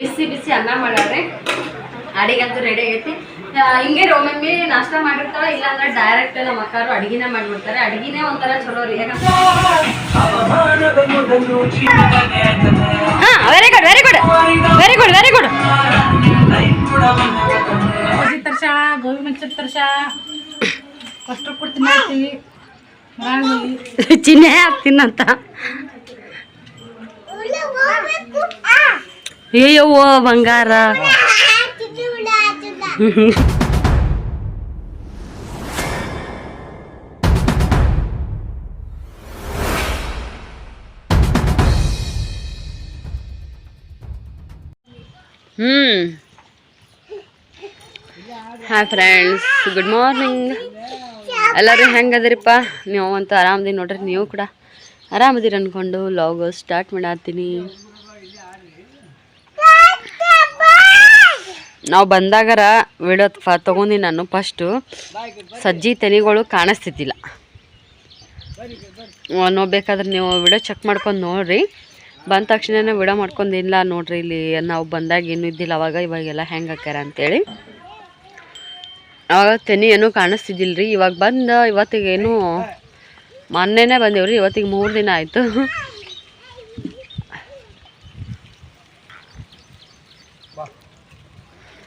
ಬಿಸಿ ಬಿಸಿ ಅನ್ನ ಮಾಡ್ಯಾರ್ರಿ ಅಡಿಗಂತೂ ರೆಡಿ ಆಗೈತಿ. ಹಿಂಗೆ ಒಮ್ಮೊಮ್ಮೆ ನಾಷ್ಟ ಮಾಡಿರ್ತಾಳ ಇಲ್ಲಾಂದ್ರೆ ಡೈರೆಕ್ಟ್ ನಮ್ಮ ಅಕ್ಕಾರು ಅಡಿಗೆನೇ ಮಾಡಿಬಿಡ್ತಾರೆ. ಅಡಿಗೆನೇ ಒಂಥರ ಚಲೋ ರೀ very good very good very good very good ತರ್ಸಾಳ gobi Manchurian first ಹಾಕ್ತೀನಂತ ಅಯ್ಯವ್ವ ಬಂಗಾರ. ಹ್ಮ್. ಹಾಯ್ ಫ್ರೆಂಡ್ಸ್ ಗುಡ್ ಮಾರ್ನಿಂಗ್ ಎಲ್ಲರೂ ಹೆಂಗದಿರಿಪ್ಪ? ನೀವು ಅಂತೂ ಆರಾಮದಿ ನೋಡ್ರಿ, ನೀವು ಕೂಡ ಆರಾಮದಿರಿ ಅನ್ಕೊಂಡು ಲಾಗ್ ಸ್ಟಾರ್ಟ್ ಮಾಡತ್ತೀನಿ. ನಾವು ಬಂದಾಗರ ವಿಡಿಯೋ ತೊಗೊಂಡಿ ನಾನು ಫಸ್ಟು ಸಜ್ಜಿ ತೆನಿಗಳು ಕಾಣಿಸ್ತಿದ್ದಿಲ್ಲ. ನೋಡ್ಬೇಕಾದ್ರೆ ಬೇಕಾದ್ರೆ ನೀವು ವಿಡಿಯೋ ಚೆಕ್ ಮಾಡ್ಕೊಂಡು ನೋಡ್ರಿ. ಬಂದ ತಕ್ಷಣ ವಿಡಿಯೋ ಮಾಡ್ಕೊಂಡಿಲ್ಲ ನೋಡ್ರಿ, ಇಲ್ಲಿ ನಾವು ಬಂದಾಗ ಏನೂ ಇದ್ದಿಲ್ಲ, ಅವಾಗ ಇವಾಗೆಲ್ಲ ಹೆಂಗೆ ಹಾಕ್ಯಾರ ಅಂತೇಳಿ. ಅವಾಗ ತೆನಿ ಏನೂ ಕಾಣಿಸ್ತಿದ್ದಿಲ್ಲ ರೀ ಇವಾಗ ಬಂದು ಇವತ್ತಿಗೆ ಏನು ಮೊನ್ನೆನೇ ಬಂದೇವ್ರಿ, ಇವತ್ತಿಗೆ ಮೂರು ದಿನ ಆಯಿತು.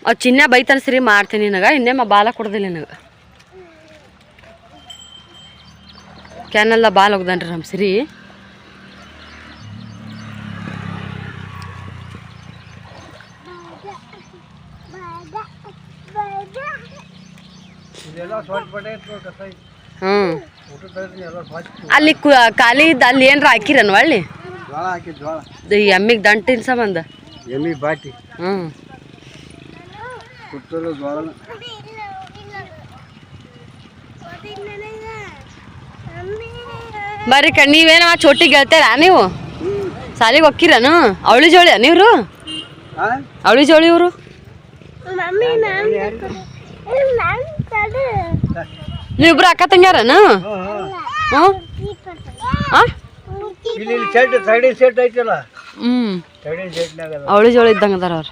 ಅವ್ ಚಿನ್ನ ಬೈತಾನ ಸರಿ ಮಾಡ್ತೀನಿ ನಿನಗೆ. ಇನ್ನೇ ಮ ಬಾಲ ಕೊಡ್ದಿಲ್ಲ ನಿನಗೆ. ಕ್ಯಾನೆಲ್ಲ ಬಾಲ್ ಹೋಗ್ದಾನ್ರಿ ನಮ್ಮ ಸಿರಿ ಹ್ಞೂ ಅಲ್ಲಿ ಖಾಲಿ ಇದ್ದ ಅಲ್ಲಿ ಏನ್ರ ಹಾಕಿರನ್ ಒಳ್ಳಿ ಎಮ್ಮಿಗೆ ದಂಟಿನ ಸಂಬಂಧ ಎಮ್ಮಿ ಬಾಟಿ. ಹ್ಞೂ ಕುಟ್ಟಲು ಜೋಳ ಬರ್ರಿ ಕಣ್ ನೀವೇನ ಚೋಟಿ ಗೆಳ್ತಾರ ನೀವು? ಸಾಲಿಗೆ ಹೋಗ್ಕಿರನು ಅವಳಿ ಜೋಳಿ ನೀವ್ರು ಅವಳಿ ಜೋಳಿ ಇವರು? ನೀವಿಬ್ರು ಅಕ್ಕ ತಂಗ್ಯಾರನು? ಅವಳಿ ಜೋಳಿ ಇದ್ದಂಗೆ ಅದಾರ ಅವ್ರು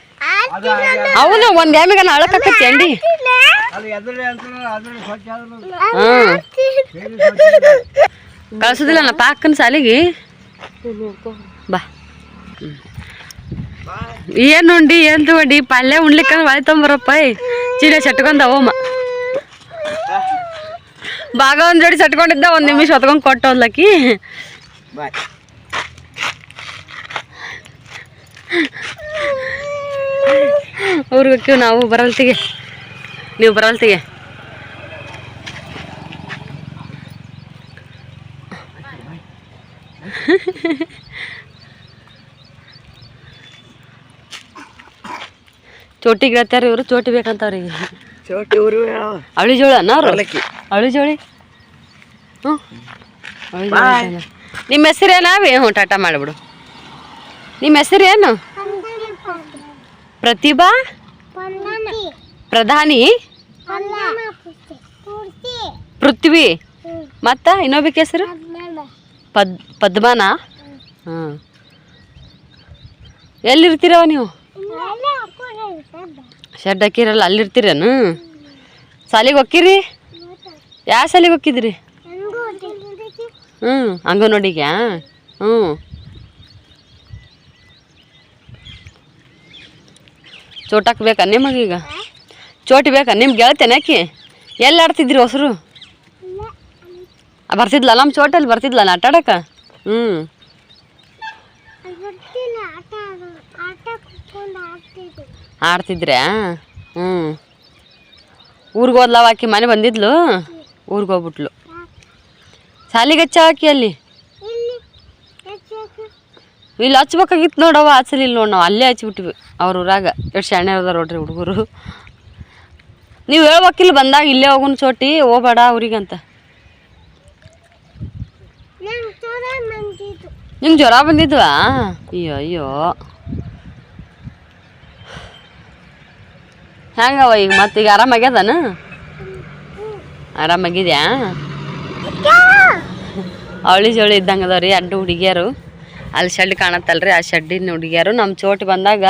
ಹ್ಞೂ ಅವನು ಒಂದು ಎಮ್ಮಿಗೆ ಅಳಕತ್ತೈತಿ ಅಂಡಿ ಅದು ಎದ್ರೆ ಅಂತ ಅದ್ರ ಸ್ವಚ್ಛ ಆದ್ರೂ ಹ್ಞೂ ಕಳ್ಸೋದಿಲ್ಲ ನಾ ಪಾಕನ್ ಸಾಲಿಗೆ ಬಾ ಏನು ಉಂಡಿ ಏನು ತಗೊಂಡಿ ಪಲ್ಯ ಉಣ್ಲಿಕ್ಕೆ ಬಾಯಿ ತೊಂಬರಪ್ಪ ಚೀಲ ಸಟ್ಕೊಂಡ ಅವಮ್ಮ ಭಾಗ ಒಂದ್ ಜೋಡಿ ಸಟ್ಕೊಂಡಿದ್ದ ಒಂದು ನಿಮಿಷ ಹೊತ್ಕೊಂಡು ಕೊಟ್ಟು ಹೋದ್ಲಕ್ಕಿ ಬಾಯ್ ಅವ್ರಿಗೆ ಹೋಗ್ತೀವಿ ನಾವು ಬರಲ್ತಿಗೆ. ನೀವು ಬರಲ್ತಿಗೆ. ಚೋಟಿ ಗೆಳತ್ಯಾರ ಇವರು ಚೋಟಿ ಬೇಕಂತವ್ರಿಗೆ ಚೋಟಿ ಊರು ಅವಳಿ ಜೋಳ. ಅವಳಿ ಜೋಳಿ ಹ್ಞೂ. ನಿಮ್ಮ ಹೆಸರೇನಾವಿ ಹ್ಞೂ ಟಾಟಾ ಮಾಡಿಬಿಡು. ನಿಮ್ಮ ಹೆಸರೇನು? ಪ್ರತಿಭಾ? ಪ್ರಧಾನಿ? ಪೃಥ್ವಿ? ಮತ್ತ ಇನ್ನೊಬ್ಬ ಹೆಸರು? ಪದ್ ಪದ್ಮನಾ? ಹಾಂ. ಎಲ್ಲಿರ್ತೀರವ ನೀವು? ಶೆಡ್ ಹಾಕಿರಲ್ಲ ಅಲ್ಲಿರ್ತೀರೇನು? ಸಾಲಿಗೆ ಹೋಕ್ಕಿರಿ ಯಾವ ಸಾಲಿಗೆ ಹೋಕ್ಕಿದ್ರಿ ಹ್ಞೂ ಅಂಗನವಾಡಿಗೆ? ಹ್ಞೂ ಚೋಟಕ್ ಬೇಕಾ ನಿಮಗೀಗ ಚೋಟಿ ಬೇಕಾ? ನಿಮ್ಗೆ ಗೆಳತೇನೆ ಆಕಿ? ಎಲ್ಲಿ ಆಡ್ತಿದ್ರಿ ಹೊಸರು? ಬರ್ತಿದ್ಲ ನಮ್ಮ ಚೋಟಲ್ಲಿ? ಬರ್ತಿದ್ಲ ಆಟ ಆಡಕ ಹ್ಞೂ ಆಡ್ತಿದ್ರ್ಯಾ ಹ್ಞೂ ಊರಿಗೆ ಹೋದ್ಲವ ಆಕಿ? ಮನೆ ಬಂದಿದ್ಲು? ಊರಿಗೆ ಹೋಗ್ಬಿಟ್ಲು. ಹಚ್ಚ ಆಕಿ ಅಲ್ಲಿ? ಇಲ್ಲಿ ಹಚ್ಬೇಕಾಗಿತ್ತು ನೋಡವ ಹಚ್ಚಲಿಲ್ಲ ನೋಡಿ ನಾವು ಅಲ್ಲೇ ಹಚ್ಬಿಟ್ವಿ ಅವ್ರ ಊರಾಗ ಎಷ್ಟು ಶಾಣೆ ಅದ ನೋಡ್ರಿ ಹುಡುಗರು. ನೀವು ಹೇಳ್ಬೇಕಿಲ್ಲ ಬಂದಾಗ ಇಲ್ಲೇ ಹೋಗುನ್ ಚೋಟಿ ಹೋಗ್ಬೇಡ ಅವ್ರಿಗಂತ ನಿಂಗೆ ಜ್ವರ ಬಂದಿದ್ವಾ? ಅಯ್ಯೋ ಅಯ್ಯೋ. ಹೆಂಗವ ಈಗ ಮತ್ತೆ ಈಗ ಆರಾಮಾಗ್ಯದನ ಆರಾಮಾಗಿದ್ಯಾ ಅವಳಿ ಜೋಳಿ ಇದ್ದಂಗೆ ಅದಾವ ರೀ ಅಡ್ಡು ಹುಡುಗಿಯರು. ಅಲ್ಲಿ ಶೆಡ್ ಕಾಣತ್ತಲ್ರಿ ಆ ಶೆಡ್ಡಿನ ಹುಡುಗಿಯರು. ನಮ್ಮ ಚೋಟಿ ಬಂದಾಗ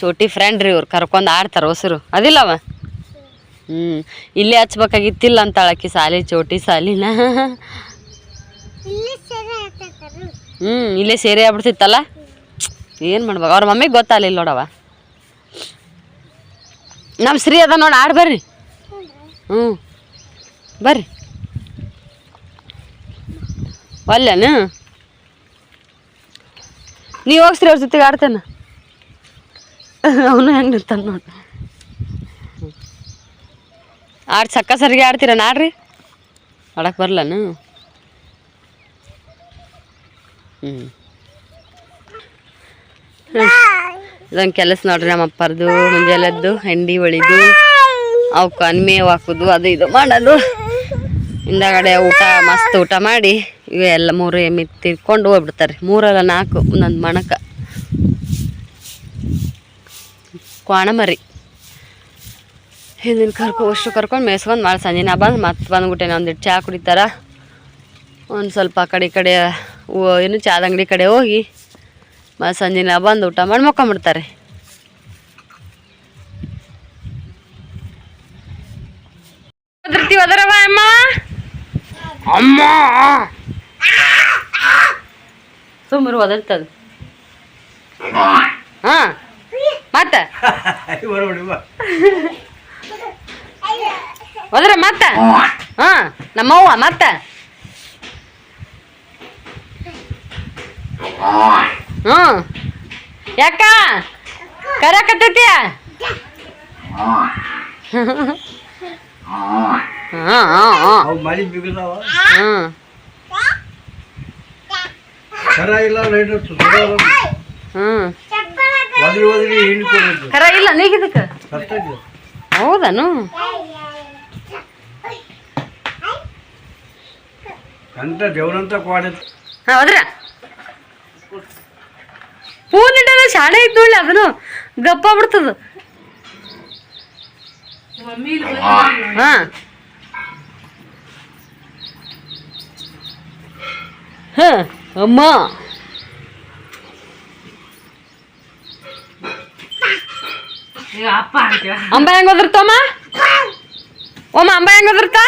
ಚೋಟಿ ಫ್ರೆಂಡ್ ರೀ ಇವ್ರು ಕರ್ಕೊಂಡು ಆಡ್ತಾರೆ ಹೊಸರು. ಅದಿಲ್ಲವ ಹ್ಞೂ ಇಲ್ಲೇ ಹಚ್ಬೇಕಾಗಿತ್ತಿಲ್ಲ ಅಂತಾಳಕಿ ಸಾಲಿ ಚೋಟಿ ಸಾಲಿನ. ಹ್ಞೂ ಇಲ್ಲೇ ಸೇರಿ ಆಗ್ಬಿಡ್ತಿತ್ತಲ್ಲ? ಏನು ಮಾಡ್ಬೇಕು? ಅವ್ರ ಮಮ್ಮಿಗೆ ಗೊತ್ತಾಗಲಿಲ್ಲ ನೋಡವ ನಮ್ಮ ಶ್ರೀ ಅದ ನೋಡಿ ಆಡ್ ಬರ್ರಿ. ಹ್ಞೂ ಬರ್ರಿ. ಒಲ್ಲೇನು? ನೀವು ಹೋಗ್ಸ್ರಿ ಅವ್ರ ಜೊತೆಗೆ ಆಡ್ತೇನೆ. ಅವನು ಹೆಂಗೆ ನಿಂತಾನ ನೋಡಿ. ಆಡ್, ಸಕ್ಕ ಸರಿಗೆ ಆಡ್ತೀರ, ನಾಡ್ರಿ. ಆಡಕ್ಕೆ ಬರಲನು? ಹ್ಞೂ ಇದೊಂದು ಕೆಲಸ ನೋಡ್ರಿ ನಮ್ಮ ಅಪ್ಪರ್ದು, ಮುಂಜಾನೆದ್ದು, ಹೆಂಡಿ ಒಳಿದು ಅವಕ್ಕೆ ಅನ್ಮೇವು ಹಾಕೋದು ಅದು ಇದು ಮಾಡೋದು. ಹಿಂದಗಡೆ ಊಟ, ಮಸ್ತ್ ಊಟ ಮಾಡಿ ಇವೆಲ್ಲ ಮೂರು ಎಮ್ಮೆ ತಿರ್ಕೊಂಡು ಹೋಗ್ಬಿಡ್ತಾರೆ. ಮೂರಲ್ಲ ನಾಲ್ಕು, ಒಂದೊಂದು ಮಣಕ. ಕ್ವಾಣಮರಿ. ಹಿಂದಿನ ಕರ್ಕೊ, ಅಷ್ಟು ಕರ್ಕೊಂಡು ಮೇಯ್ಸ್ಕೊಂಡು ಮಾಡಿ ಸಂಜೆನ ಬಂದು ಮತ್ತೆ ಬಂದ್ಬಿಟ್ಟೆ ಒಂದಿಟ್ಟು ಚಹಾ ಕುಡಿತಾರ. ಒಂದು ಸ್ವಲ್ಪ ಆ ಕಡೆ ಕಡೆ ಏನು ಚಾದ ಅಂಗಡಿ ಕಡೆ ಹೋಗಿ ಮತ್ತು ಸಂಜೆ ನಾ ಬಂದು ಊಟ ಮಾಡಿ ಮಕ್ಕೊಂಬಿಡ್ತಾರೆ. ಅಮ್ಮ. ಅಮ್ಮ ಸುಮ್ಮರು ಒದರ್ತದ ಹಾ ಮತ್ತ ಬರ್ಬಿಡಿ ಬಾ ಒದ್ರ ಮತ್ತ ಹಾ ನಮ್ಮವ್ವ ಮತ್ತ ಹ್ಮ್ ಯಾಕ ಕರಕತ್ತೈತಿ ಹಾ ಹಾ ಹಾ ಅವು ಮಳಿ ಬಿಗದಾವ. ಕರ ಇಲ್ಲ ಲೈಟ್ ಹ್ಮ್. ಒದ್ರಿ ಒದ್ರಿ ಹಿಂಡ್ ಕೊಡೋದು. ಕರ ಇಲ್ಲ ನೀಗಿದಕ್ಕ ಕರ್ತವ್ಯ ಹೌದನು? ಅಂತ ದೇವ್ರಂತ ಹಾ ಹೋದ್ರ ಹೂನ್ ಇಡಲ್ಲ ಶಾಣೆ ಐತ್ ಅದನು ಅದನ್ನು ಗಪ್ಪ ಬಿಡ್ತದ. ಹಾ. ಹ ಅಮ್ಮ ಏ ಅಪ್ಪ ಅಂತೀವ ಅಂಬ ಹೆಂಗ್ ಓದಿರ್ತಮ್ಮ ಓಮ ಅಂಬ ಹೆಂಗ್ ಓದಿರ್ತ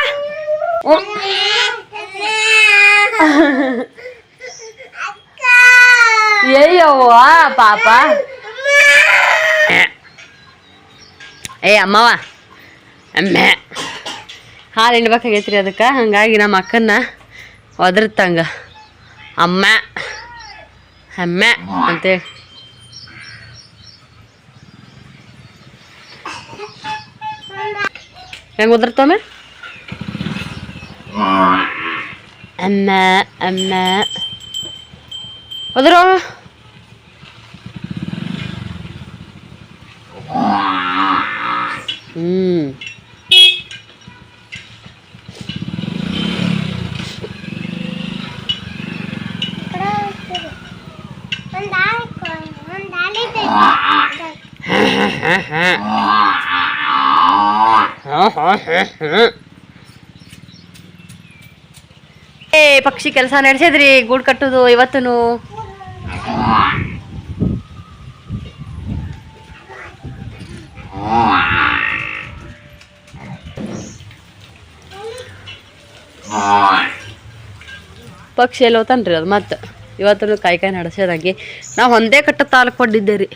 ಅಯ್ಯವ್ವ ಪಾಪ ಏ ಅಮ್ಮವ ಅಮ್ಮೆ ಹಾಲು ಹಿಂಡ್ಬೇಕಾಗೈತ್ರಿ ಅದಕ್ಕೆ ಹಂಗಾಗಿ ನಮ್ಮ ಅಕ್ಕನ್ನ ಒದರ್ತಂಗ ಅಮ್ಮ ಅಮ್ಮ ಅಂತೇಳಿ ಹೆಂಗೆ ಉದುರ್ತೊಮ್ಮೆ ಅಮ್ಮ ಅಮ್ಮ ಉದುರೋ ಹ್ಮ್ ಏ ಪಕ್ಷಿ ಕೆಲಸ ನಡೆಸಿದ್ರಿ ಗೂಡು ಕಟ್ಟುದು ಇವತ್ತುನು. ಪಕ್ಷಿ ಎಲ್ಲ ಹೋತಾನ್ರಿ ಅದು ಮತ್ತೆ. ಇವತ್ತನು ಕಾಯಿ ಕಾಯಿ ನಡೆಸೋದಾಗಿ. ನಾವು ಒಂದೇ ಕಟ್ಟ ತಾಲೂಕು ಕೊಟ್ಟಿದ್ದೆ ರೀ.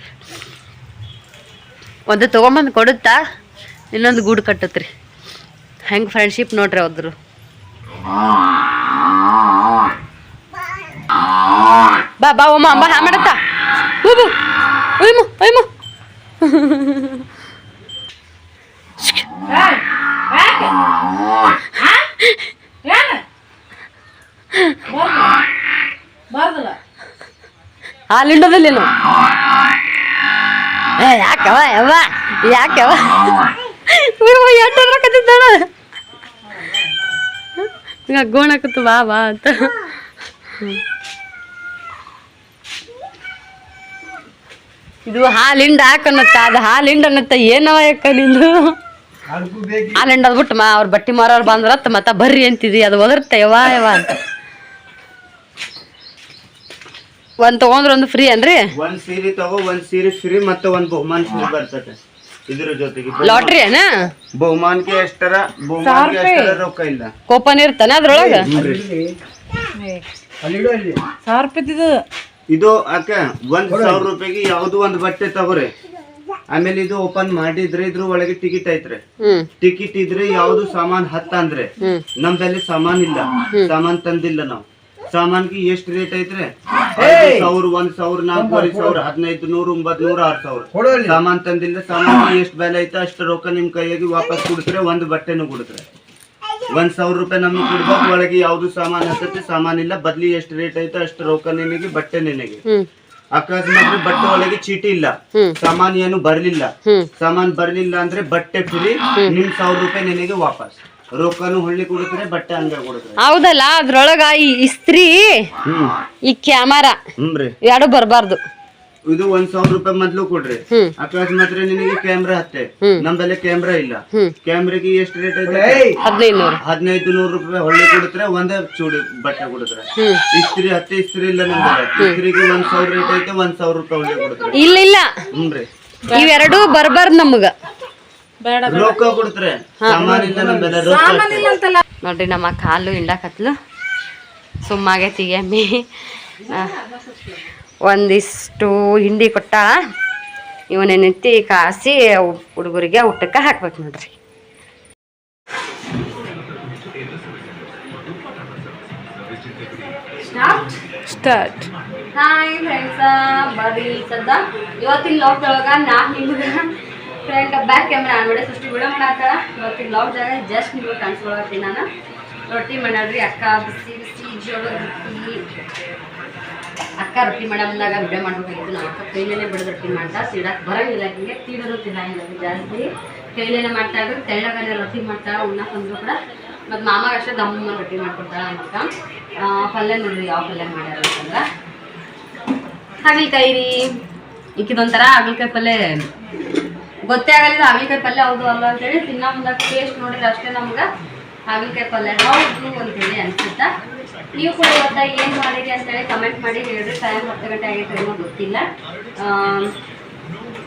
ಒಂದು ತೊಗೊಂಬಂದು ಕೊಡುತ್ತಾ, ಇನ್ನೊಂದು ಗೂಡು ಕಟ್ಟತ್ರಿ. ಹೆಂಗೆ ಫ್ರೆಂಡ್ಶಿಪ್ ನೋಡ್ರಿ ಅವ್ರು ಬಾ ಬಾ, ಒಮ್ಮ, ಬಾ, ಹಾ, ಮಾಡತ್ತ. ಬರ್ದು. ಬರ್ದಲ್ಲ ಏ ಯಾಕವ ಯವ್ವ ಯಾಕವ ಈಗ ಗೋಣಕತ್ತು ಬಾ ಬಾ ಅಂತ. ಇದು ಹಾಲಿಂಡ ಹಾಕನ್ನತ್ತ ಅದು ಹಾಲಿಂಡ ಅನ್ನತ್ತ ಏನವ ಯಾಕ ನಿಂದು? ಅದ್ಬಿಟ್ಟು ಹಾಲಿಂಡ ಬಿಟ್ಟು ಮಾ ಅವ್ರ ಬಟ್ಟಿ ಮಾರೋರು ಬಂದ್ರತ್ತ ಮತ್ತ ಬರ್ರಿ ಅಂತಿದಿ ಅದು ಒದರ್ತ ಯವಾ ಯವಾ ಅಂತ. ಒಂದ್ ತಗೊಂಡ್ರ ಒಂದು ಫ್ರೀ ಅನ್ರಿ ಒಂದ್ ಸೀರೆ ತಗೋ ಒಂದ್ ಸೀರೆ ಫ್ರೀ ಮತ್ತೆ ಒಂದ್ ಬಹುಮಾನ ಫ್ರೀ ಬರ್ತದೆ ಇದ್ರ ಜೊತೆಗೆ ಲಾಟ್ರಿ ಏನ? ಬಹುಮಾನಕ್ಕೆ ಎಷ್ಟರ ಬಹುಮಾನಕ್ಕೆ ಎಷ್ಟರ ರೊಕ್ಕ ಇಲ್ಲ. ಕೂಪನ್ ಇರ್ತಾನ ಅದ್ರೊಳಗ? ಸಾವಿರ ಇದು ಅಕ್ಕ ಒಂದ್ ಸಾವಿರ ರೂಪಾಯಿಗೆ ಯಾವ್ದು ಒಂದ್ ಬಟ್ಟೆ ತಗೋರಿ. ಆಮೇಲೆ ಇದು ಓಪನ್ ಮಾಡಿದ್ರೆ ಇದ್ರ ಒಳಗೆ ಟಿಕೆಟ್ ಐತ್ರಿ. ಟಿಕೆಟ್ ಇದ್ರೆ ಯಾವ್ದು ಸಾಮಾನ್ ಹತ್ತ ಅಂದ್ರೆ ನಮ್ದಲ್ಲಿ ಸಾಮಾನ್ ಇಲ್ಲ. ಸಾಮಾನ್ ತಂದಿಲ್ಲ ನಾವು. ಸಾಮಾನ್ಗೆ ಎಷ್ಟ್ ರೇಟ್ ಐತ್ರಿ? ಸಾವಿರ ಒಂದ್ ಸಾವಿರ ನಾಲ್ಕೂವರೆ ಸಾವಿರ ಹದಿನೈದು ನೂರು ಒಂಬತ್ ನೂರ ಆರ್ ಸಾವಿರ. ಸಾಮಾನ್ ತಂದಿಲ್ಲ ಸಾಮಾನ್ ಎಷ್ಟ್ ಬೆಲೆ ಐತೆ ಅಷ್ಟು ರೊಕ್ಕ ನಿಮ್ ಕೈಯಾಗಿ ವಾಪಸ್ ಕೊಡ್ತಾರೆ? ಒಂದ್ ಬಟ್ಟೆನು ಕೊಡ್ತಾರೆ? ಒಂದ್ ಸಾವಿರ ರೂಪಾಯಿ ನಮ್ಗೆ ಕೊಡ್ಬೇಕು ಒಳಗೆ ಯಾವ್ದು ಸಾಮಾನ್ ಹತ್ತೈತಿ ಸಾಮಾನ್ ಇಲ್ಲ. ಬದ್ಲಿ ಎಷ್ಟ್ ರೇಟ್ ಐತೆ ಅಷ್ಟು ರೊಕ್ಕ ನಿನಗೆ ಬಟ್ಟೆ ನಿನಗೆ. ಅಕಸ್ಮಾತ್ ಬಟ್ಟೆ ಒಳಗೆ ಚೀಟಿ ಇಲ್ಲ. ಸಾಮಾನ್ ಏನು ಬರ್ಲಿಲ್ಲ. ಸಾಮಾನ್ ಬರ್ಲಿಲ್ಲ ಅಂದ್ರೆ ಬಟ್ಟೆ ಫ್ರೀ ನಿಮ್ ಸಾವಿರ ರೂಪಾಯಿ ನಿನಗೆ ವಾಪಸ್. ರೊಕ್ಕನು ಹೊಳ್ಳಿ ಕೊಡ್ತಾರೆ ಬಟ್ಟೆ ಹೌದಲ್ಲ ಅದ್ರೊಳಗ ಈ ಇಸ್ತ್ರಿ ಈ ಕ್ಯಾಮರಾ ಯಾರು ಎರಡು ಬರಬಾರ್ದು. ಇದು ಒಂದ್ ಸಾವಿರ ರೂಪಾಯಿ ಮೊದ್ಲು ಕೊಡ್ರಿ. ಅಕಸ್ಮಾತ್ ನಿನಗೆ ಕ್ಯಾಮ್ರಾ ಹತ್ತೆ. ನಮ್ದಲ್ಲಿ ನಮ್ಮಲ್ಲಿ ಕ್ಯಾಮ್ರಾ ಇಲ್ಲ. ಕ್ಯಾಮ್ರಾಗೆ ಎಷ್ಟು ರೇಟ್ ಐತೆ? ಹದಿನೈದು ನೂರು ಹದಿನೈದು ನೂರು ರೂಪಾಯಿ ಹೊಳ್ಳಿ ಕೊಡುತ್ತೆ ಒಂದೇ ಚೂಡಿ ಬಟ್ಟೆ ಕೊಡುತ್ತೆ ಇಸ್ತ್ರಿ ಹತ್ತೆ ಇಸ್ತ್ರಿ ಇಲ್ಲ ನಮ್ಗೆ ಇಸ್ತ್ರಿಗೆ ಒಂದ್ ಸಾವಿರ ರೇಟ್ ಐತೆ ಒಂದ್ ಸಾವಿರ ರೂಪಾಯಿ ಹೊಳ್ಳಿ ಕೊಡ್ತಾರೆ ಇಲ್ಲ ಇಲ್ಲ. ಹ್ಮ್ರಿ ಇವೆರಡು ಬರ್ಬಾರ್ದು ನಮಗ. ರೊಕ್ಕ ಕೊಡ್ತಾರೆ ಸಾಮಾನ್ ಇಲ್ಲ ನಮ್ಮೆಲ್ಲ ರೊಕ್ಕ. ನೋಡ್ರಿ ನಮ್ಮ ಕಾಲು ಹಿಂಡಾಕತ್ಲು ಸುಮ್ಮಾಗೈತಿ ಎಮ್ಮಿ ಒಂದಿಷ್ಟು ಹಿಂಡಿ ಕೊಟ್ಟ ಇವನ ನೆತ್ತಿ ಕಾಸಿ ಹುಡುಗರಿಗೆ ಊಟಕ್ಕೆ ಹಾಕ್ಬೇಕು ನೋಡ್ರಿ. ಸ್ಟಾರ್ಟ್. Hi friends. ಬರ್ರಿ ಸದ್ದ. ಇವತ್ತಿನ ಲಾಕ್ದೊಳಗ ನಾ ನಿಮ್ಗೆ ಫ್ರೆಂಡ್ ಬ್ಯಾಕ್ ಕ್ಯಾಮ್ರಾ ಆನ್ ಮಾಡಿ ಸೃಷ್ಟಿ ವಿಡಿಯೋ ಇವತ್ತು ಬ್ಲಾಗ್ ಜಾಗ ಜಸ್ಟ್ ನಿಮಗೆ ಕಾಣಿಸ್ಕೊಳತ್ತೀನಿ ನಾನು. ರೊಟ್ಟಿ ಮಾಡ್ಯಾಳ್ರಿ ಅಕ್ಕ ಬಿಸಿ ಬಿಸಿ, ಜೋಳಿ ರೊಟ್ಟಿ. ಅಕ್ಕ ರೊಟ್ಟಿ ಮಾಡಮ್ದಾಗ ವಿಡಿಯೋ ಮಾಡ್ಬೇಕಾಗಿತ್ತು. ನಮ್ಮ ಅಕ್ಕ ಕೈಲೇನೆ ಬಿಡೋದು ರೊಟ್ಟಿ ಮಾಡ್ತಾ ತಿಡಕ್ಕೆ ಬರೋಂಗಿಲ್ಲ. ಹಿಂಗೆ ತೀಡೋದು ತಿನ್ನಂಗಿಲ್ಲ ಜಾಸ್ತಿ. ಕೈಲೇನೆ ಮಾಡ್ತಾ ಇದ್ರು, ತೆಳ್ಳಗನೆ ರೊಟ್ಟಿ ಉಣ್ಣ ತಂದ್ರು ಕೂಡ. ಮತ್ತು ಮಾಮಾಗ ಅಷ್ಟೇ ದಮ್ಮ ರೊಟ್ಟಿ ಮಾಡ್ಕೊಡ್ತಾಳೆ ಅಂತ ಪಲ್ಯ ನೋಡ್ರಿ ಯಾವ ಪಲ್ಯ ಮಾಡ್ಯಾರ ಅಂತಂದ್ರೆ. ಹಾಗಲಕಾಯಿ ರೀ. ಈಕಿದೊಂಥರ ಹಾಗಲ್ಕಾಯಿ ಪಲ್ಯ ಗೊತ್ತೇ ಆಗಲಿಲ್ಲ, ಹಾಗಲಕಾಯಿ ಪಲ್ಯ ಹೌದು ಅಲ್ಲ ಅಂತೇಳಿ ತಿನ್ನ ಮುಂದೆ ಟೇಸ್ಟ್ ನೋಡಿದ್ರೆ ಅಷ್ಟೇ ನಮ್ಗೆ ಹಾಗಲಕಾಯಿ ಪಲ್ಯ. ಹೌದು ಅಂತೇಳಿ ಅನ್ಸುತ್ತ? ನೀವು ಕೂಡ ಇವತ್ತ ಏನು ಮಾಡಿರಿ ಅಂತೇಳಿ ಕಮೆಂಟ್ ಮಾಡಿ ಹೇಳ್ರಿ ಟೈಮ್ ಹತ್ತು ಗಂಟೆ ಆಗಿತ್ತು ಏನೋ ಗೊತ್ತಿಲ್ಲ.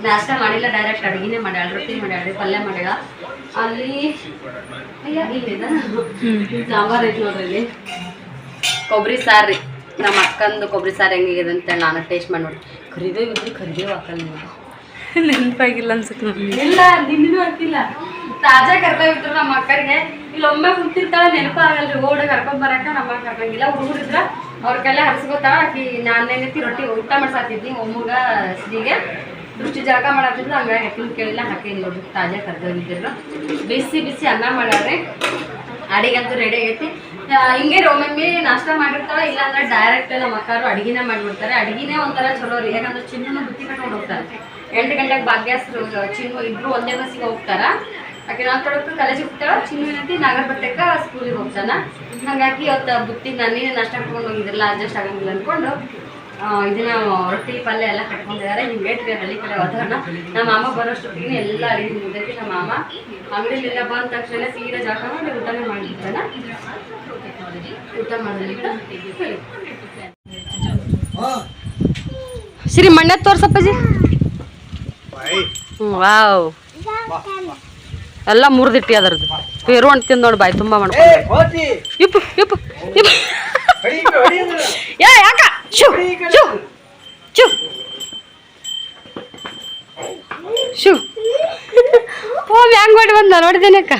ನಾಷ್ಟ ಮಾಡಿಲ್ಲ ಡೈರೆಕ್ಟ್ ಅಡುಗೆನೇ ಮಾಡ್ಯಾಳ, ರೊಟ್ಟಿ ಮಾಡ್ಯಾಳ್ರಿ ಪಲ್ಯ ಮಾಡ್ಯಾಳ. ಅಲ್ಲಿ ಇಲ್ಲಿದ ಸಾಂಬಾರು ಐತಿ ನೋಡ್ರಿ ಇಲ್ಲಿ ಕೊಬ್ಬರಿ ಸಾರು ರೀ. ನಮ್ಮ ಅಕ್ಕಂದು ಕೊಬ್ಬರಿ ಸಾರು ಹೆಂಗಿದೆ ಅಂತೇಳಿ ನಾನು ಟೇಸ್ಟ್ ಮಾಡಿ ನೋಡಿ ಖರೀದೇ ಇದ್ರಿ ಖರೀದೇ ಹಾಕಲ್ಲ ನೀವು. ನೆನಪಾಗಿಲ್ಲ ಅನ್ಸುತ್ತೆ ಮಮ್ಮಿ ಇಲ್ಲ ನಿನ್ನೂ ಹಾಕಿಲ್ಲ ತಾಜಾ ಕರ್ಕೊಂಡ್ಬಿಟ್ರು ನಮ್ಮ ಅಕ್ಕರಿಗೆ. ಇಲ್ಲಿ ಒಮ್ಮೆ ಹುಟ್ಟಿರ್ತಾಳೆ ನೆನಪಾಗಲ್ರಿ ಓಡ ಕರ್ಕೊಂಡ್ ಬರಕ ನಮ್ಮ ಕರ್ಕಂಗಿಲ್ಲ. ಹುಡುಗರು ಇದ್ರ ಅವ್ರ ಕೈಲೇ ಹರಿಸ್ಕೊತಾಳ ಆಕಿ ನಾನು ನೆನತಿ ರೊಟ್ಟಿ ಊಟ ಮಾಡ್ಸಾತಿದ್ನಿ, ಒಮ್ಮಗ ಸಿಗೆ ರುಚಿ ಜಳಕ ಮಾಡತ್ತಿದ್ರು ಹಂಗ ಅಕ್ಕಿನ ಕೇಳಿಲ್ಲ. ಹಾಕಿ ನೋಡ್ರಿ ತಾಜಾ ಕರ್ಬೇವು ಇದ್ದಿದ್ರು ಬಿಸಿ ಬಿಸಿ ಅನ್ನ ಮಾಡ್ರಿ ಅಡಿಗೆ ಅಂತೂ ರೆಡಿ ಆಗೈತಿ. ಹಿಂಗೆ ಒಮ್ಮೊಮ್ಮೆ ನಾಷ್ಟ ಇಲ್ಲ ಇಲ್ಲಾಂದ್ರೆ ಡೈರೆಕ್ಟ್ ನಮ್ಮ ಅಕ್ಕಾರು ಅಡಿಗೆನೇ ಮಾಡಿಬಿಡ್ತಾರೆ. ಅಡಿಗೆನೇ ಒಂಥರ ಚಲೋ ರೀ. ಯಾಕಂದ್ರೆ ಚಿನ್ನ ಬುತ್ತಿ ಕಟ್ಕೊಂಡು ಹೋಗ್ತಾರೆ. ಎಂಟು ಗಂಟೆಗೆ ಭಾಗ್ಯಸ್ರು, ಚಿನ್ನು ಇಬ್ರು ಒಂದೇ ಬಸ್ಸಿಗೆ ಹೋಗ್ತಾರ. ಆಕೆ ನಾವು ತೊಡಕು ಕಾಲೇಜಿಗೆ ಹೋಗ್ತಾರ ಚಿನ್ನು ಏನಂತಿ ನಾಗರ ಸ್ಕೂಲಿಗೆ ಹೋಗ್ತಾನ. ಹಂಗಾಗಿ ಅವತ್ತು ಬುತ್ತಿ ನಾನೇ ನಾಷ್ಟ ಕಟ್ಕೊಂಡು ಹೋಗಿದ್ರಲ್ಲ ಅಡ್ಜಸ್ಟ್ ಆಗಂಗಿಲ್ಲ ಅಂದ್ಕೊಂಡು ಇದನ್ನ ರೊಟ್ಟಿ, ಪಲ್ಯ ಎಲ್ಲ ಕಟ್ಕೊಂಡಿದ್ದಾರೆ ಹಿಂಗೈತ್ರಿ ಹಳ್ಳಿ ಕಡೆ ವಾತಾವರಣ. ನಮ್ಮ ಮಾಮ ಬರೋಷ್ಟೊತ್ತಿಗೆ ಎಲ್ಲ ಅಡಿಗೆ ಮುಗ್ದೈತಿ. ನಮ್ಮ ಮಾಮ ಅಂಗಡಿಲಿಂದ ಬಂದ ತಕ್ಷಣ ಸೀರೆ ಜಾಕ ಊಟನೇ ಮಾಡಿರ್ತಾನ. ಊಟ ಮಾಡಲಿಕ್ಕೆ ಶ್ರೀ ಮಣ್ಣೆ ತೋರ್ಸಪ್ಪಜಿ ವಾವ್. ಎಲ್ಲ ಮುರಿದಿಟ್ಟಿ ಅದರದ್ದು. ಪೇರು ಹಣ್ಣು ತಿಂದು ನೋಡಿ ಬಾಯಿ ತುಂಬ ಮಾಡ್ಕೊಂಡು ಇಪ್ಪು ಇಪ್ಪು ಯಾಕ? ಶು ಶು ಶು ಶು ಓ ಹ್ಯಾಂಗ್ ಮಾಡಿ ಬಂದ ನೋಡಿದೇನಕ್ಕ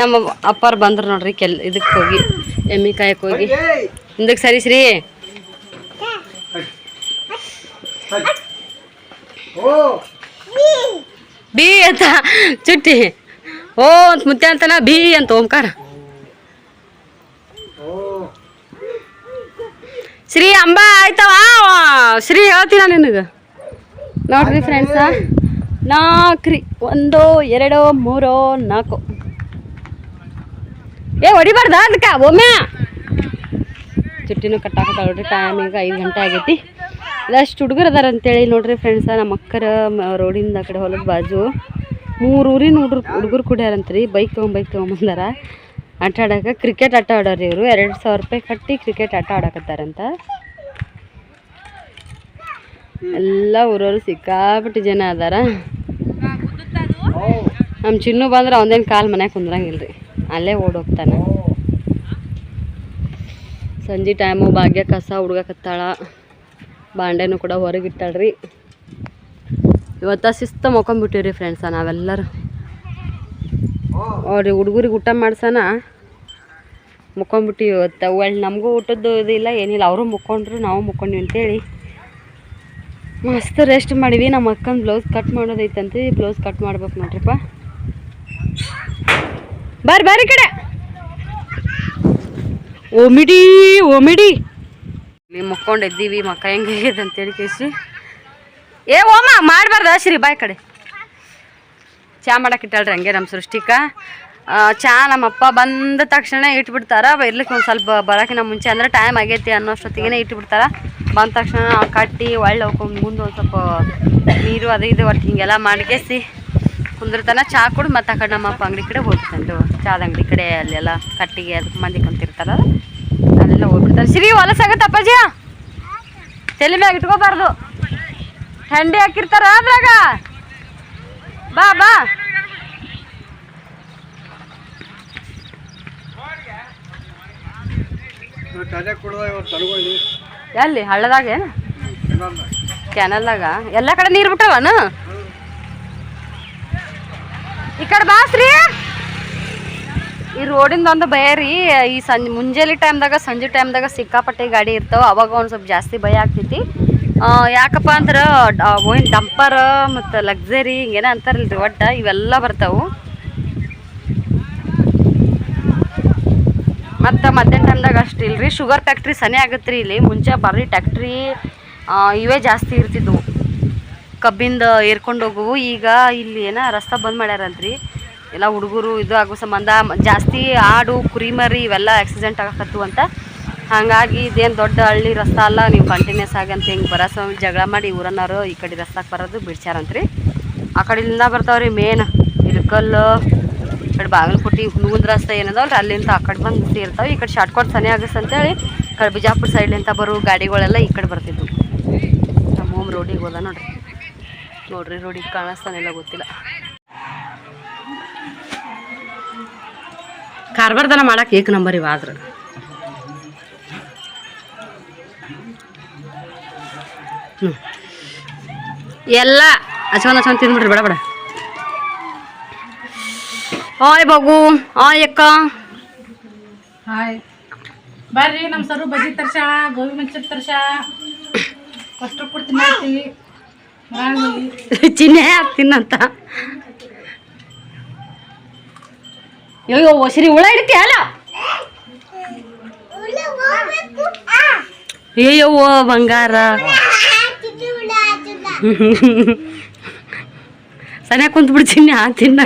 ನಮ್ಮ ಅಪ್ಪಾರು ಬಂದ್ರು ನೋಡ್ರಿ ಕೆಲ್ ಇದಕ್ಕೆ ಹೋಗಿ. ಎಮ್ಮಿ ಕಾಯಕ್ಕೆ ಹೋಗಿ. ಹಿಂದಕ್ಕೆ ಸರಿ ಶ್ರೀ ಓ. ಬಿ. ಅಂತ ಚುಟ್ಟಿ. ಓ ಅಂತ ಮುತ್ತೆ ಅಂತನ? ಬಿ ಅಂತ ಓಂಕಾರ. ಓ. ಶ್ರೀ ಅಂಬಾ ಆಯ್ತವ ಶ್ರೀ ಹೇಳ್ತೀನ ನಿನಗೆ? ನೋಡ್ರಿ ಫ್ರೆಂಡ್ಸ ನಾಲ್ಕ್ರಿ ಒಂದು ಎರಡು ಮೂರು ನಾಲ್ಕು. ಏ ಹೊಡಿಬಾರ್ದ? ಅದಕ್ಕೆ ಒಮ್ಮೆ. ಚುಟ್ಟಿನೂ ಕಟ್ಟಾಕ ನೋಡ್ರಿ ಟೈಮ್ ಈಗ ಐದು ಗಂಟೆ ಆಗೈತಿ. ಲಸ್ಟ್ ಹುಡುಗರು ಅದಾರ ಅಂತೇಳಿ ನೋಡ್ರಿ ಫ್ರೆಂಡ್ಸ ನಮ್ಮ ಅಕ್ಕರ ರೋಡಿಂದ ಆ ಕಡೆ ಹೊಲದ ಬಾಜು. ಮೂರು ಊರಿನ ಹುಡುಗರು ಹುಡುಗರು ಕುಡಿಯಾರಂತ್ರಿ ಬೈಕ್ ತೊಗೊಂಡ್ ಬೈಕ್ ತೊಗೊಂಬಂದಾರ ಆಟ ಆಡಕ್ಕೆ ಕ್ರಿಕೆಟ್ ಆಟ ಆಡೋರಿ ಇವರು. ಎರಡು ಸಾವಿರ ರೂಪಾಯಿ ಕಟ್ಟಿ ಕ್ರಿಕೆಟ್ ಆಟ ಆಡಕತ್ತಾರಂತ. ಎಲ್ಲ ಊರವರು ಸಿಕ್ಕಾಪಟ್ಟಿ ಜನ ಅದಾರ. ನಮ್ಮ ಚಿನ್ನು ಬಂದ್ರೆ ಅವಂದೇನು ಕಾಲು ಮನ್ಯಾಗ ಕುಂದ್ರಂಗಿಲ್ರಿ. ಅಲ್ಲೇ ಓಡೋಗ್ತಾನೆ. ಸಂಜೆ ಟೈಮು ಭಾಗ್ಯ ಕಸ ಹುಡ್ಗಕತ್ತಾಳ ಬಾಂಡೆನೂ ಕೂಡ ಹೊರಗಿಟ್ಟಾಳ್ರಿ ಇವತ್ತ ಶಿಸ್ತ ಮಕ್ಕೊಂಬಿಟ್ಟಿವ್ರಿ ಫ್ರೆಂಡ್ಸ ನಾವೆಲ್ಲರೂ. ಅವ್ರಿ ಹುಡುಗರಿಗೆ ಊಟ ಮಾಡ್ಸನ? ಮುಕ್ಕೊಂಬಿಟ್ಟಿವಿ ಇವತ್ತು. ಒಳ್ಳೆ ನಮಗೂ ಊಟದ್ದು ಇದಿಲ್ಲ ಏನಿಲ್ಲ. ಅವರು ಮುಕ್ಕೊಂಡ್ರು, ನಾವು ಮುಕ್ಕೊಂಡ್ವಿ ಅಂತೇಳಿ. ಮಸ್ತ್ ರೆಸ್ಟ್ ಮಾಡಿವಿ. ನಮ್ಮ ಅಕ್ಕನ ಬ್ಲೌಸ್ ಕಟ್ ಮಾಡೋದೈತಂತೆ. ಬ್ಲೌಸ್ ಕಟ್ ಮಾಡ್ಬೇಕು ನೋಡ್ರಿಪ್ಪ. ಬರ್ರಿ ಬರ್ರಿ ಕಡೆ. ಓಮಿಡಿ ಓಮಿಡಿ ನೀವು ಮುಕ್ಕೊಂಡು ಎದ್ದೀವಿ ಮಕ್ಕ ಹೆಂಗೆ ಅಂತೇಳಿ ಕೇಸಿ ಏ, ಓಮ, ಮಾಡಬಾರ್ದ ಶ್ರೀ ಬಾಯ್ ಕಡೆ. ಚಾ ಮಾಡಕ್ಕೆ ಇಟ್ಟಾಳ್ರಿ, ಹಂಗೆ ನಮ್ಮ ಸೃಷ್ಟಿಕ. ಚಾ ನಮ್ಮಪ್ಪ ಬಂದ ತಕ್ಷಣ ಇಟ್ಬಿಡ್ತಾರ ಇರ್ಲಿಕ್ಕೆ ಒಂದು ಸ್ವಲ್ಪ ಬರೋಕ್ಕಿಂತ ಮುಂಚೆ, ಅಂದ್ರೆ ಟೈಮ್ ಆಗೈತಿ ಅನ್ನೋಷ್ಟೊತ್ತಿಗೆ ಇಟ್ಬಿಡ್ತಾರ. ಬಂದ ತಕ್ಷಣ ಕಟ್ಟಿ, ಒಳ್ಳೆ ಹೋಗ್ಕೊಂಡು ಮುಂದೆ ಒಂದು ಸ್ವಲ್ಪ ನೀರು ಅದು ಇದು ಒಟ್ಟು ಹಿಂಗೆಲ್ಲ ಮಾಡ್ಕೇಸಿ ಕುಂದಿರ್ತಾನ ಚಾ ಕುಡ್ದು ಮತ್ತೆ ಆ ಕಡೆ ನಮ್ಮಪ್ಪ ಅಂಗಡಿ ಕಡೆ ಹೋಗ್ತಾನೆ ಚಾದ ಅಂಗಡಿ ಕಡೆ ಅಲ್ಲೆಲ್ಲ ಕಟ್ಟಿಗೆ ಅದಕ್ಕೆ ಮಂದಿ ಕುಂತಿರ್ತಾರ. ಅಲ್ಲೆಲ್ಲ ಹೋಗ್ಬಿಡ್ತಾರೆ. ಶ್ರೀ ಹೊಲಸಾಗತ್ತೆ ಅಪ್ಪಾಜಿ? ತಲೆ ಮ್ಯಾಗ ಇಟ್ಕೋಬಾರ್ದು. ಥಂಡಿ ಹಾಕಿರ್ತಾರ ಅದ್ರಾಗ. ಬಾ ಬಾ. ಎಲ್ಲಿ ಹಳ್ಳದಾಗ ಕ್ಯಾನಲ್ದಾಗ ಎಲ್ಲ ಕಡೆ ನೀರು ಬಿಟ್ಟವನು? ಈ ಕಡೆ ಬಾಸ್ರಿ ಈ ರೋಡಿಂದ ಒಂದು ಭಯ ರೀ ಈ ಸಂಜೆ, ಮುಂಜಾನೆ ಟೈಮ್ದಾಗ ಸಂಜೆ ಟೈಮ್ದಾಗ ಸಿಕ್ಕಾಪಟ್ಟೆ ಗಾಡಿ ಇರ್ತಾವೆ, ಅವಾಗ ಒಂದು ಸ್ವಲ್ಪ ಜಾಸ್ತಿ ಭಯ ಆಗ್ತೈತಿ. ಯಾಕಪ್ಪ ಅಂದ್ರೆ ಏನು ಡಂಪರ್ ಮತ್ತು ಲಕ್ಸರಿ ಹಿಂಗೇನ ರೀ ಒಟ್ಟು, ಇವೆಲ್ಲ ಬರ್ತಾವೆ. ಮತ್ತು ಮಧ್ಯಾಹ್ನ ಟೈಮ್ದಾಗ ಅಷ್ಟು ಇಲ್ರಿ ಶುಗರ್ ಫ್ಯಾಕ್ಟ್ರಿ ಸನಿ ಆಗತ್ತೆ ರೀ ಇಲ್ಲಿ, ಮುಂಚೆ ಬರೀ ಟ್ಯಾಕ್ಟ್ರಿ ಇವೇ ಜಾಸ್ತಿ ಇರ್ತಿದ್ವು. ಕಬ್ಬಿಂದ ಏರ್ಕೊಂಡು ಹೋಗುವು. ಈಗ ಇಲ್ಲಿ ಏನ ರಸ್ತೆ ಬಂದ್ ಮಾಡ್ಯಾರಂತ್ರಿ. ಎಲ್ಲ ಹುಡುಗರು ಇದು ಆಗೋ ಸಂಬಂಧ, ಜಾಸ್ತಿ ಆಡು, ಕುರಿಮರಿ ಇವೆಲ್ಲ ಆಕ್ಸಿಡೆಂಟ್ ಆಗಕತ್ತು ಅಂತ. ಹಾಗಾಗಿ ಇದೇನು ದೊಡ್ಡ ಹಳ್ಳಿ ರಸ್ತೆ ಅಲ್ಲ, ನೀವು ಕಂಟಿನ್ಯೂಸ್ ಆಗಿ ಅಂತ ಹಿಂಗೆ ಬರೋ ಸ್ವಾಮಿ ಜಗಳ ಮಾಡಿ ಊರನ್ನವರು ಈ ಕಡೆ ರಸ್ತಾಕ್ ಬರೋದು ಬಿಡ್ಸ್ಯಾರಂತ್ರಿ. ಆ ಕಡೆಯಿಂದ ಬರ್ತಾವ್ರಿ ಮೇನ್ ಇರ್ಕಲ್ ಈ ಕಡೆ ಬಾಗಲಕೋಟೆ ಹುನಗುಂದ ರಸ್ತೆ ರೀ ಅಲ್ಲಿಂದ ಆ ಕಡೆ ಬಂದು ಸೇರ್ತಾವೆ. ಈ ಕಡೆ ಶಾರ್ಟ್ ಕಟ್ ಸನಿ ಆಗಸ್ ಅಂತೇಳಿ ಕಡೆ ಬಿಜಾಪುರ ಸೈಡ್ಲಿಂದ ಬರೋ ಗಾಡಿಗಳೆಲ್ಲ ಈ ಕಡೆ ಬರ್ತಿದ್ವು. ನಮ್ಮ ಹೋಮ್ ರೋಡಿಗೆ ಹೋದ ನೋಡ್ರಿ. ನೋಡ್ರಿ ರೋಡಿಗೆ ಕಾಣಿಸ್ತಾನೆಲ್ಲ ಗೊತ್ತಿಲ್ಲ. ಕಾರ್ಬಾರ್ದನ ಮಾಡಕ್ಕೆ ಏಕ್ ನಂಬರ್ ಇವ ಆದ್ರೆ. ಎಲ್ಲ ಹಚ್ಕೊಂಡ್ ಹಚ್ಕೊಂಡ್ ತಿಂದ್ಬಿಡ್ರಿ ಬೇಡ ಬೇಡ. ಹಾಯ್ ಬಗು, ಹಾಯ್ ಅಕ್ಕ. ಹಾಯ್. ಬರ್ರಿ ನಮ್ಮ ಸರು ಬಜ್ಜಿ ತರ್ಸಾಳ ಗೋಬಿ ಮಂಚೂರಿ ತರ್ಸಾಳ ಕಷ್ಟ ಕೊಡ್ತೀನಿ ಚಿಹ್ನೆ ಹಾಕ್ತೀನಂತ ಅಯ್ಯೋ ಒಸರಿ ಹುಳ ಹಿಡಿತೀಯ ಅಲ್ಲ? ಅಯ್ಯವ್ವ ಬಂಗಾರ. ಸನ ಕುಂತ ಬಿಡ್ತೀನಿ ಆ ತಿನ್ನ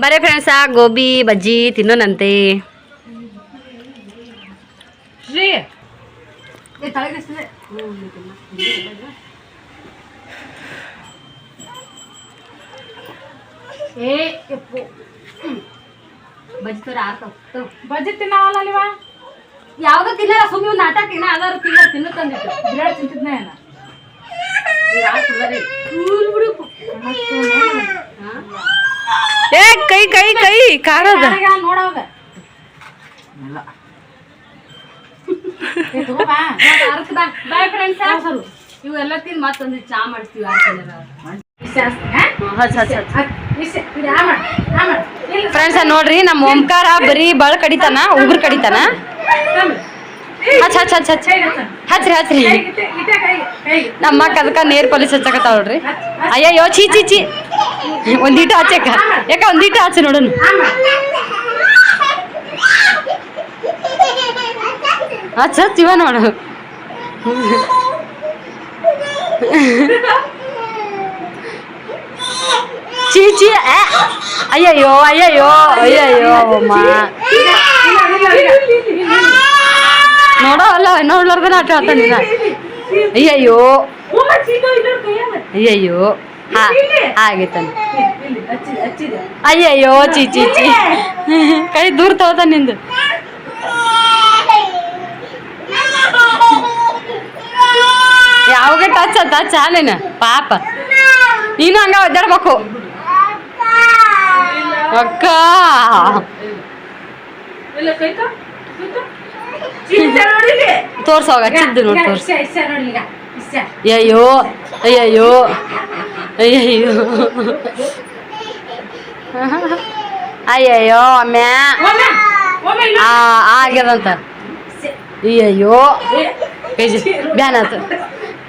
ಬರೀ ಫ್ರೆಂಡ್ಸ ಗೋಬಿ ಬಜ್ಜಿ ತಿನ್ನೋಣಂತೆ ಶ್ರೀ ಏ ಬಜಿತರ ಬಜ್ಜಿ ಬಜ್ಜಿ ತಿನ್ನವಲ್ಲ ಅಲ್ಲಿವ? ಯಾವ್ದು ತಿನ್ನಲ್ಲ ಸುಮ್ಮನೆ ನಾಟಕ ಇನ್ನ ಅದಾರು ತಿನ್ನ ತಿನ್ನು ತಂದಿತ್ತು ಬಿರಾಡ್ ತಿಂತಿದ್ನ ಏನ? ಏ ಕೈ ಕೈ ಕೈ ಕಾರದ. ನೋಡವಾಗ. ಫ್ರೆಂಡ್ಸ್ ಇವೆಲ್ಲ ತಿಂದು ಮತ್ತೊಂದು ಚಾ ಮಾಡ್ತೀವಿ ಫ್ರೆಂಡ್ಸ್ ನೋಡ್ರಿ ನಮ್ಮ ಓಂಕಾರ ಬರೀ ಬಳ ಕಡಿತಾನ? ಉಗುರು ಕಡಿತಾನ? ಹಚ್ ಹಚ್ ಹಚ್ ಹಚ್. ಹಚ್ರಿ ಹಚ್ರಿ. ನಮ್ಮ ಕದಕ ನೇರ್ ಪೊಲೀಸ್ ಹಚ್ಚಕತ್ತಾವ ನೋಡ್ರಿ. ಅಯ್ಯಯ್ಯೋ ಚೀ ಚೀ ಚೀ ಒಂದೀಟ ಹಚ್ಚಕ್ಕ ಯಾಕ ಒಂದೀಟ ಹಚ್ಚ ನೋಡೋಣ. ಹಚ್ಚ ಹಚ್ಚ ಇವ ನೋಡು ಚೀ ಚೀ ಆ. ಅಯ್ಯಯ್ಯೋ ಅಯ್ಯಯ್ಯೋ ಅಯ್ಯಯ್ಯೋ ಅಮ್ಮ ನೋಡೋ ಅಲ್ಲ ನೋಡ್ಲಾರ್ದನ ಆಟ ಆಡ್ತಾನ ನೀನ ಅಯ್ಯಯ್ಯೋ ಅಯ್ಯಯ್ಯೋ ಹಾ ಆಗೈತಾನೆ ಅಯ್ಯಯ್ಯೋ ಚೀ ಚೀ ಚೀ ಕೈ ದೂರ ತಗೋತ ನಿಂದು ಯಾವಾಗ ಟಚ್ ಅಂತ ಚಾಲೇನ ಪಾಪ. ನೀನು ಹಂಗ ಒದ್ದಾಡ್ಬೇಕು. ಅಕ್ಕ. ತೋರ್ಸೋಗ ಚಿದ್ದು ನೋಡಿ ತೋರ್ಸ. ಅಯ್ಯೋ ಅಯ್ಯಯ್ಯೋ ಅಯ್ಯಯ್ಯೋ. ಅಯ್ಯಯ್ಯೋ. ಒಮ್ಮೆ. ಆ ಆಗ್ಯದಂತ ಅಯ್ಯಯ್ಯೋ. ಬೇಜ ಬ್ಯಾನ್ ಆತು.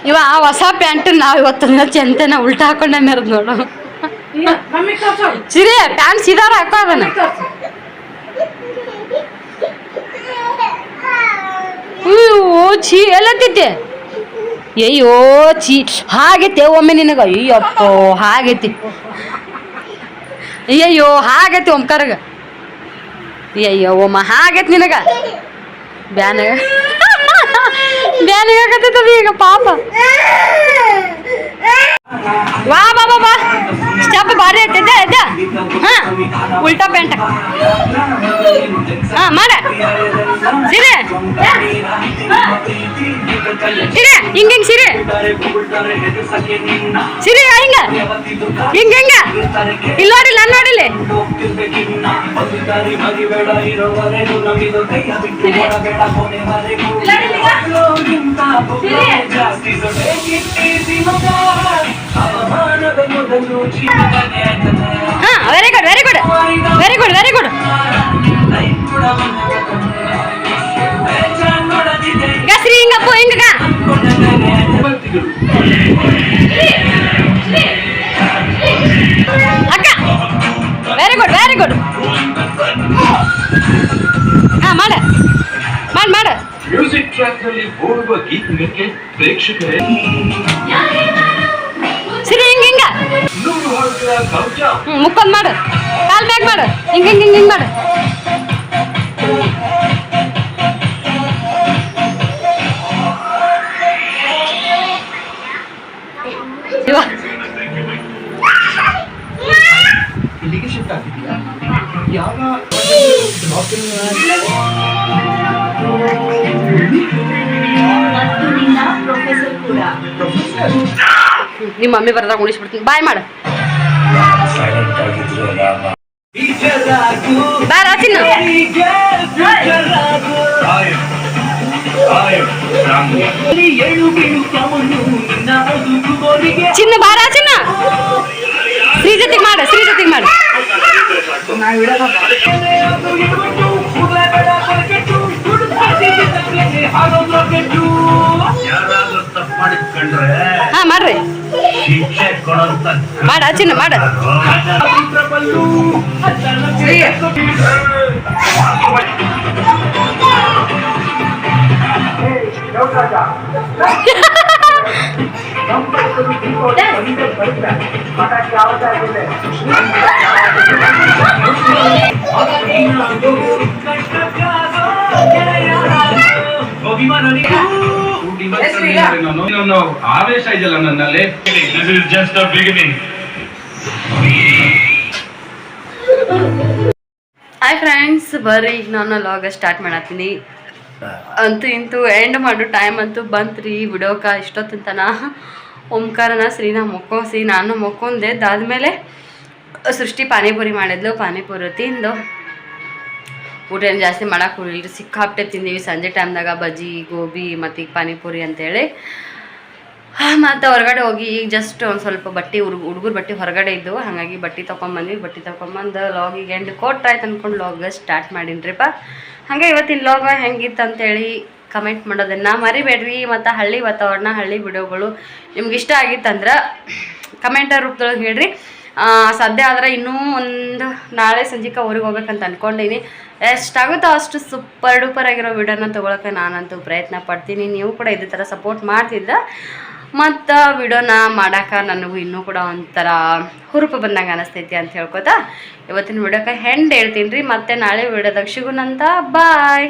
ಚೀ, ಆ. ಇವ ಹೊಸ ಪ್ಯಾಂಟ್ ನಾವ್ ಇವತ್ತು ಚೆಂತನ ಉಲ್ಟಾ ಹಾಕೊಂಡ ಮೇರದ್ ನೋಡು. ಸಿರಿ ಪ್ಯಾಂಟ್ ಸೀದಾರ ಹಾಕೋ ಅದನ್ನ ಅಯ್ಯೋ ಚೀ ಎಲ್ಲತ್ತೈತೆ ಅಯ್ಯೋ ಚೀ ಹಾಗೈತೆ ಒಮ್ಮೆ ನಿನಗ. ಅಯ್ಯಪ್ಪ ಹಾಗೈತಿ. ಅಯ್ಯಯ್ಯೋ ಹಾಗೈತಿ ಓಂಕಾರಗ ಅಯ್ಯಯ್ಯೋ ಒಮ್ಮ ಹಾಗೈತಿ ನಿನಗ. ಬ್ಯಾನ ಬ್ಯಾನಿಗೆ ಆಗತ್ತದ ಈಗ ಪಾಪ ವಾ ಬಾ ಬಾ ಬಾ ಸ್ಟೆಪ್ ಭಾರಿ ಐತೆ ಎದ್ದ ಎದ್ದ ಹಾ ಉಲ್ಟಾ ಪ್ಯಾಂಟ್ ಹಾ ಮಾಡ. ಸಿರೆ. ಸಿರೆ ಹಿಂಗ ಹಿಂಗ ಸಿರೆ. ಸಿರಿ ಹಿಂಗ? ಹಿಂಗ ಹಿಂಗ? ಇಲ್ಲಿ ನೋಡಿ ನಾನು ನೋಡಿಲ್ಲ. ಹಾ very good very good very good very good ಈಗ ಶ್ರೀ ಹಿಂಗಪ್ಪು ಹಿಂಗ ಅಕ್ಕ ವೆರಿ ಗುಡ್ ವೆರಿ ಗುಡ್ ಹಾ ಮಾಡ ಮಾಡ್ ಮಾಡ ಮ್ಯೂಸಿಕ್ ಟ್ರ್ಯಾಕ್ನಲ್ಲಿ ಓಡುವ ಗೀತಕ್ಕೆ ಪ್ರೇಕ್ಷಕರೇ. ಮುಕ್ಕೊಂದ್ ಮಾಡು. ಕಾಲ್ ಮ್ಯಾಗ್ ಮಾಡು. ಹಿಂಗ ಹಿಂಗ ಹಿಂಗ ಹಿಂಗ ಮಾಡು. ನಿಮ್ಮ ಮಮ್ಮಿ ಬರ್ದಾಗ ಉಳಿಸ್ಬಿಡ್ತೀನಿ ಬಾಯ್ ಮಾಡು. ಬಾ ರಾಚಿನ್ನು ಚಿನ್ನ ಬಾ ರಾಚಿನ್ನ ಶ್ರೀ ಜೊತೆಗೆ ಮಾಡು ಶ್ರೀ ಹಾ ಮಾಡ್ರಿ. ಶಿಕ್ಷೆ ಕೊಡೋಂತ ಮಾಡ ಚಿನ್ನ ಮಾಡು. ನಾನು ಆವೇಶ ಇದೆಯಲ್ಲ ನನ್ನಲ್ಲಿ this is just a beginning hi friends ಬರ್ರಿ ನಾನು ಲಾಗ ಸ್ಟಾರ್ಟ್ ಮಾಡತ್ತೀನಿ. ಅಂತೂ ಇಂತೂ ಎಂಡ್ ಮಾಡೋ ಟೈಮ್ ಅಂತೂ ಬಂತ್ರಿ ಬಿಡೋಕ ಇಷ್ಟೊತ್ತಂತನ. ಓಂಕಾರನ, ಶ್ರೀನ ಮೊಕ್ಕೋಸಿ, ನಾನು ಅದಾದಮೇಲೆ ಸೃಷ್ಟಿ ಪಾನಿಪುರಿ ಮಾಡಿದ್ಲು, ಪಾನಿಪುರಿ ತಿಂದು. ಊಟ ಏನು ಜಾಸ್ತಿ ಮಾಡಕ್ಕೆ ರೀ ಸಿಕ್ಕಾಪಟ್ಟೆ ತಿಂದೀವಿ. ಸಂಜೆ ಟೈಮ್ದಾಗ ಬಜ್ಜಿ, ಗೋಬಿ, ಮತ್ತು ಈಗ ಪಾನಿಪುರಿ ಅಂತೇಳಿ. ಮತ್ತು ಹೊರಗಡೆ ಹೋಗಿ ಈಗ ಜಸ್ಟ್ ಒಂದು ಸ್ವಲ್ಪ ಬಟ್ಟೆ ಹುಡುಗ ಹುಡುಗರು ಬಟ್ಟೆ ಹೊರಗಡೆ ಇದ್ದು. ಹಾಗಾಗಿ ಬಟ್ಟೆ ತೊಗೊಂಬಂದ್ವಿ ಬಟ್ಟೆ ತೊಗೊಂಬಂದು ಲಾಗಿಗೆ ಎಂಡ್ ಕೊಟ್ರಾಯ್ತು ಅಂದ್ಕೊಂಡು ಲಾಗ್ ಸ್ಟಾರ್ಟ್ ಮಾಡೀನಿರಿಪ್ಪ. ಹಾಗೆ ಇವತ್ತಿನ ಲಾಗ ಹೆಂಗಿತ್ತು ಅಂತೇಳಿ ಕಮೆಂಟ್ ಮಾಡೋದನ್ನು ಮರಿಬೇಡ್ರಿ. ಮತ್ತು ಹಳ್ಳಿ ವಾತಾವರಣ, ಹಳ್ಳಿ ವಿಡಿಯೋಗಳು ನಿಮ್ಗೆ ಇಷ್ಟ ಆಗಿತ್ತಂದ್ರೆ ಕಮೆಂಟ್ ರೂಪದೊಳಗೆ ಹೇಳ್ರಿ. ಆ, ಆದರೆ ಇನ್ನೂ ಒಂದು ನಾಳೆ ಸಂಜೆಗೆ ಊರಿಗೆ ಹೋಗ್ಬೇಕಂತ ಅನ್ಕೊಂಡೀನಿ ಎಷ್ಟಾಗುತ್ತೋ ಅಷ್ಟು ಸೂಪರ್ ಡೂಪರ್ ಆಗಿರೋ ವಿಡಿಯೋನ ತೊಗೊಳಕ್ಕೆ ನಾನಂತೂ ಪ್ರಯತ್ನ ಪಡ್ತೀನಿ. ನೀವು ಕೂಡ ಇದೇ ಥರ ಸಪೋರ್ಟ್ ಮಾಡ್ತಿದ್ದ ಮತ್ತು ವಿಡಿಯೋನ ಮಾಡೋಕೆ ನನಗೂ ಇನ್ನೂ ಕೂಡ ಒಂಥರ ಹುರುಪು ಬಂದಂಗೆ ಅನಿಸ್ತೈತಿ ಅಂತ ಹೇಳ್ಕೊತಾ ಇವತ್ತಿನ ವಿಡಿಯೋಕ್ಕೆ ಹೆಂಡ್ ಹೇಳ್ತೀನಿ ರೀ. ಮತ್ತೆ ನಾಳೆ ವಿಡಿಯೋದಾಗ ಸಿಗುನಂತ ಬಾಯ್